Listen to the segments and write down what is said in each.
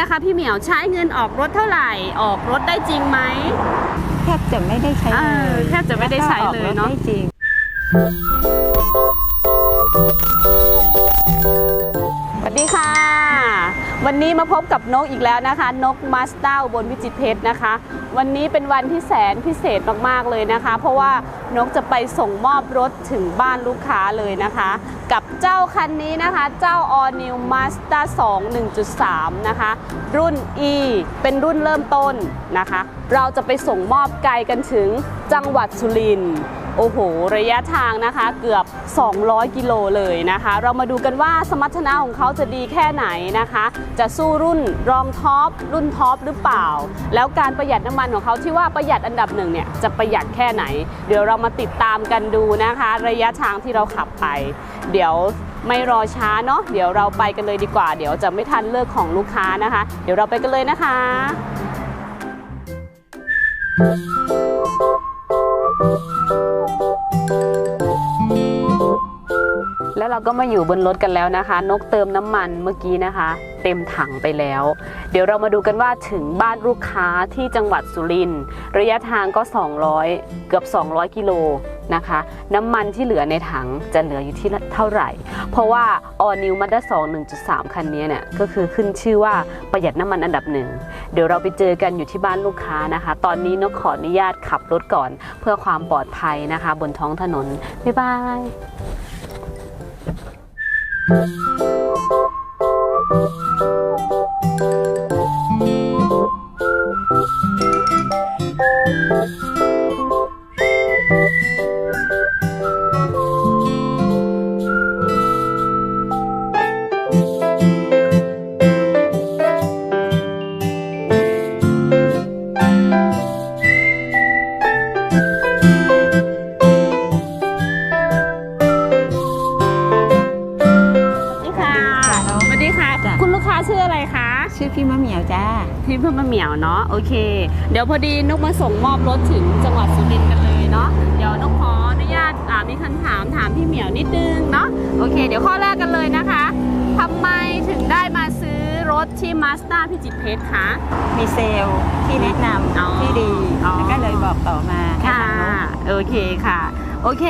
นะคะ พี่เหมียวใช้เงินออกรถเท่าไหร่ ออกรถได้จริงไหมแทบจะไม่ได้ใช้เอเลอยแทบจะไม่ได้ใช้เลยเนอะแวก็ออกรถได้จริงสวัสดี ค่ะ วันนี้มาพบกับนกอีกแล้วนะคะ นกมาสเตอร์บนวิจิตรเพชรนะคะ วันนี้เป็นวันที่แสนพิเศษมากๆเลยนะคะ เพราะว่านกจะไปส่งมอบรถถึงบ้านลูกค้าเลยนะคะ กับเจ้าคันนี้นะคะ เจ้า All New Mazda 2 1.3 นะคะ รุ่น E เป็นรุ่นเริ่มต้นนะคะ เราจะไปส่งมอบไกลกันถึงจังหวัดสุรินทร์ โอ้โห ระยะทางนะคะเกือบ 200 กิโลเลยนะคะ เรามาดูกันว่าสมรรถนะของเขาจะดีแค่ไหนนะคะ จะสู้รุ่นรองท็อปรุ่นท็อปหรือเปล่า แล้วการประหยัดน้ำมันของเขาที่ว่าประหยัดอันดับหนึ่งเนี่ยจะประหยัดแค่ไหน เดี๋ยวเรามาติดตามกันดูนะคะ ระยะทางที่เราขับไป เดี๋ยวไม่รอช้าเนาะเดี๋ยวเราไปกันเลยดีกว่า เดี๋ยวจะไม่ทันเลิกของลูกค้านะคะ เดี๋ยวเราไปกันเลยนะคะ แล้วเราก็มาอยู่บนรถกันแล้วนะคะ นกเติมน้ำมันเมื่อกี้นะคะ เต็มถังไปแล้ว เดี๋ยวเรามาดูกันว่าถึงบ้านลูกค้าที่จังหวัดสุรินทร์ระยะทางก็ 200 เกือบ 200 กิโลนะคะ น้ำมันที่เหลือในถังจะเหลืออยู่ที่เท่าไหร่ เพราะว่า All New Mazda 2 1.3 คันนี้เนี่ยก็คือขึ้นชื่อว่าประหยัดน้ำมันอันดับหนึ่ง เดี๋ยวเราไปเจอกันอยู่ที่บ้านลูกค้านะคะ ตอนนี้นกขออนุญาตขับรถก่อน เพื่อความปลอดภัยนะคะ บนท้องถนน บ๊ายบาย Thank you. ค่ะสวัสดีค่ะ จ้ะ คุณลูกค้าชื่ออะไรคะ ชื่อพี่มะเหมียวจ้า พี่เพิ่มมาเหมียวเนาะโอเค เดี๋ยวพอดีนกมาส่งมอบรถถึงจังหวัดสุรินทร์กันเลยเนาะเดี๋ยวนกขออนุญาตอ่ามีคำถามถามพี่เหมียวนิดนึงเนาะโอเค เดี๋ยวข้อแรกกันเลยนะคะทำไมถึงได้มาซื้อรถที่มาสด้าพิจิตรเพชรคะ มีเซลล์ที่แนะนอ๋อำที่ดี อ๋อ แล้วก็เลยบอกต่อมาให้ค่ะทางนู้นโอเคค่ะ โอเค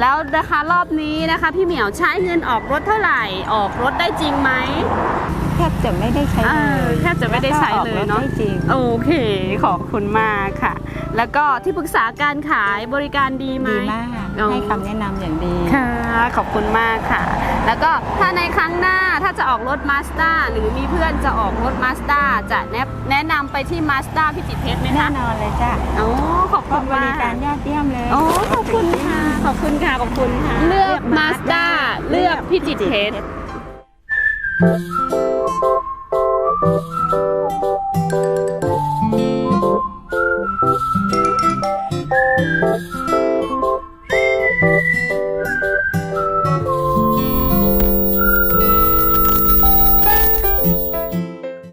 แล้วนะคะรอบนี้นะคะ พี่เหมียวใช้เงินออกรถเท่าไหร่ ออกรถได้จริงไหมแทบจะไม่ได้ใช้เอเลอยแทบจะไม่ได้ใช้เลยเนาะแวก็ออกรถได้จริงโอเคขอบคุณมากค่ะ แล้วก็ที่ปรึกษาการขายบริการดีไหมดีมากอ๋อให้คำแนะนำอย่างดีค่ะขอบคุณมากค่ะ แล้วก็ถ้าในครั้งหน้าถ้าจะออกรถมาสด้าหรือมีเพื่อนจะออกรถมาสด้าจะแนะแนะนำไปที่มาสด้าพิจิตรเพชรไหมแน่คะนอนเลยจ้าโอ้ขอบเพคุราะณบมากริการยอดเยี่ยมเลยโอ้ขอบคุณค่ะ ขอบคุณค่ะ ขอบคุณค่ะ เลือกมาสด้าเลือกพิจิตรเพชร